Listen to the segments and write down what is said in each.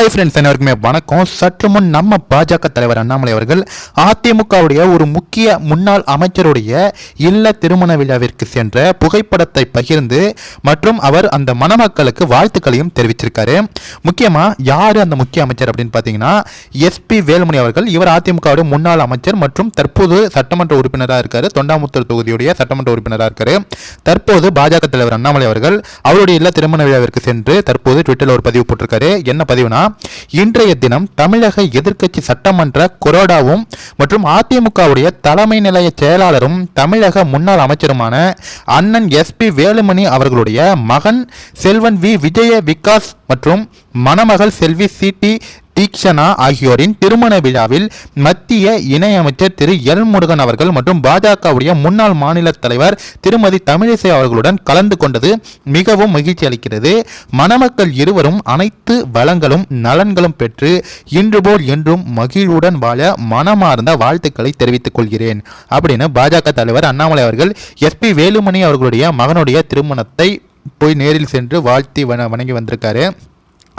Hi friends அனைவருக்குமே வணக்கம். சற்று முன் நம்ம பாஜக தலைவர் அண்ணாமலை அவர்கள் அதிமுகவுடைய ஒரு முக்கிய முன்னாள் அமைச்சருடைய இல்ல திருமண விழாவிற்கு சென்ற புகைப்படத்தை பகிர்ந்து மற்றும் அவர் அந்த மணமக்களுக்கு வாழ்த்துக்களையும் தெரிவிச்சிருக்காரு. முக்கியமா யார் அந்த முக்கிய அமைச்சர் அப்படின்னு பார்த்தீங்கன்னா எஸ்பி வேலுமணி அவர்கள். இவர் அதிமுகவுடைய முன்னாள் அமைச்சர் மற்றும் தற்போது சட்டமன்ற உறுப்பினராக இருக்காரு. தொண்டாமுத்தூர் தொகுதியுடைய சட்டமன்ற உறுப்பினராக இருக்காரு. தற்போது பாஜக தலைவர் அண்ணாமலை அவர்கள் அவருடைய இல்ல திருமண விழாவிற்கு சென்று தற்போது ட்விட்டரில் ஒரு பதிவு போட்டிருக்காரு. என்ன பதிவுனா இன்றைய தினம் தமிழக எதிர்க்கட்சி சட்டமன்ற கொரோடாவும் மற்றும் அதிமுகவுடைய தலைமை நிலைய செயலாளரும் தமிழக முன்னாள் அமைச்சருமான அண்ணன் எஸ்பி வேலுமணி அவர்களுடைய மகன் செல்வன் வி விஜய விகாஸ் மற்றும் மணமகள் செல்வி சி டி தீக்ஷனா ஆகியோரின் திருமண விழாவில் மத்திய இணையமைச்சர் திரு எல் முருகன் அவர்கள் மற்றும் பாஜகவுடைய முன்னாள் மாநில தலைவர் திருமதி தமிழிசை அவர்களுடன் கலந்து கொண்டது மிகவும் மகிழ்ச்சி அளிக்கிறது. மணமக்கள் இருவரும் அனைத்து வளங்களும் நலன்களும் பெற்று இன்று போல் என்றும் மகிழ்வுடன் வாழ மனமார்ந்த வாழ்த்துக்களை தெரிவித்துக் கொள்கிறேன். அப்படின்னு பாஜக தலைவர் அண்ணாமலை அவர்கள் எஸ்பி வேலுமணி அவர்களுடைய மகனுடைய திருமணத்தை போய் நேரில் சென்று வாழ்த்தி வண வணங்கி வந்திருக்காரு.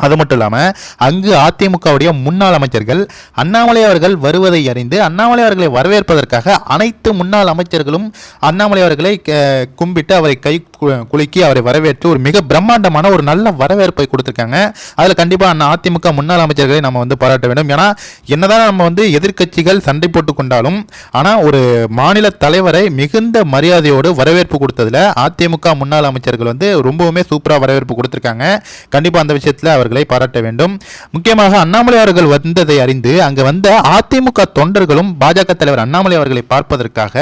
அது மட்டும் இல்லாமல் அங்கு அதிமுகவுடைய முன்னாள் அமைச்சர்கள் அண்ணாமலை அவர்கள் வருவதை அறிந்து அண்ணாமலை அவர்களை வரவேற்பதற்காக அனைத்து முன்னாள் அமைச்சர்களும் அண்ணாமலை அவர்களை க- கும்பிட்டு அவரை கை கு- குலுக்கி அவரை வரவேற்று ஒரு மிக பிரம்மாண்டமான ஒரு நல்ல வரவேற்பை கொடுத்துருக்காங்க. அதில் கண்டிப்பாக அண்ணா அதிமுக முன்னாள் அமைச்சர்களை நம்ம வந்து பாராட்ட வேண்டும். ஏன்னா என்னதான் நம்ம வந்து எதிர்க்கட்சிகள் சண்டை போட்டு கொண்டாலும் ஆனால் ஒரு மாநில தலைவரை மிகுந்த மரியாதையோடு வரவேற்பு கொடுத்ததில் அதிமுக முன்னாள் அமைச்சர்கள் வந்து ரொம்பவுமே சூப்பராக வரவேற்பு கொடுத்துருக்காங்க. கண்டிப்பாக அந்த விஷயத்தில் அவர்கள் பாராட்ட வேண்டும். முக்கியமாக அண்ணாமலை அவர்கள் வந்ததை அறிந்து அங்கு வந்த அதிமுக தொண்டர்களும் பாஜக தலைவர் அண்ணாமலை அவர்களை பார்ப்பதற்காக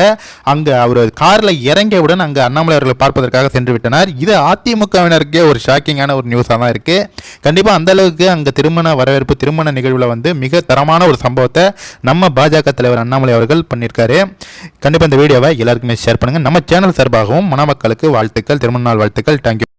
அங்கு அவர் காரில் இறங்கியவுடன் அங்கு அண்ணாமலை அவர்களை பார்ப்பதற்காக சென்று விட்டனர். இது அதிமுகவினருக்கே ஒரு ஷாக்கிங்கான ஒரு நியூஸாக தான் இருக்கு. கண்டிப்பாக அந்த அளவுக்கு அங்கே திருமண வரவேற்பு திருமண நிகழ்வில் வந்து மிக தரமான ஒரு சம்பவத்தை நம்ம பாஜக தலைவர் அண்ணாமலை அவர்கள் பண்ணியிருக்காரு. கண்டிப்பாக இந்த வீடியோவை எல்லாருக்குமே ஷேர் பண்ணுங்கள் நம்ம சேனல் சார்பாகவும் மணமக்களுக்கு வாழ்த்துக்கள் திருமண நாள் வாழ்த்துக்கள். தேங்க்யூ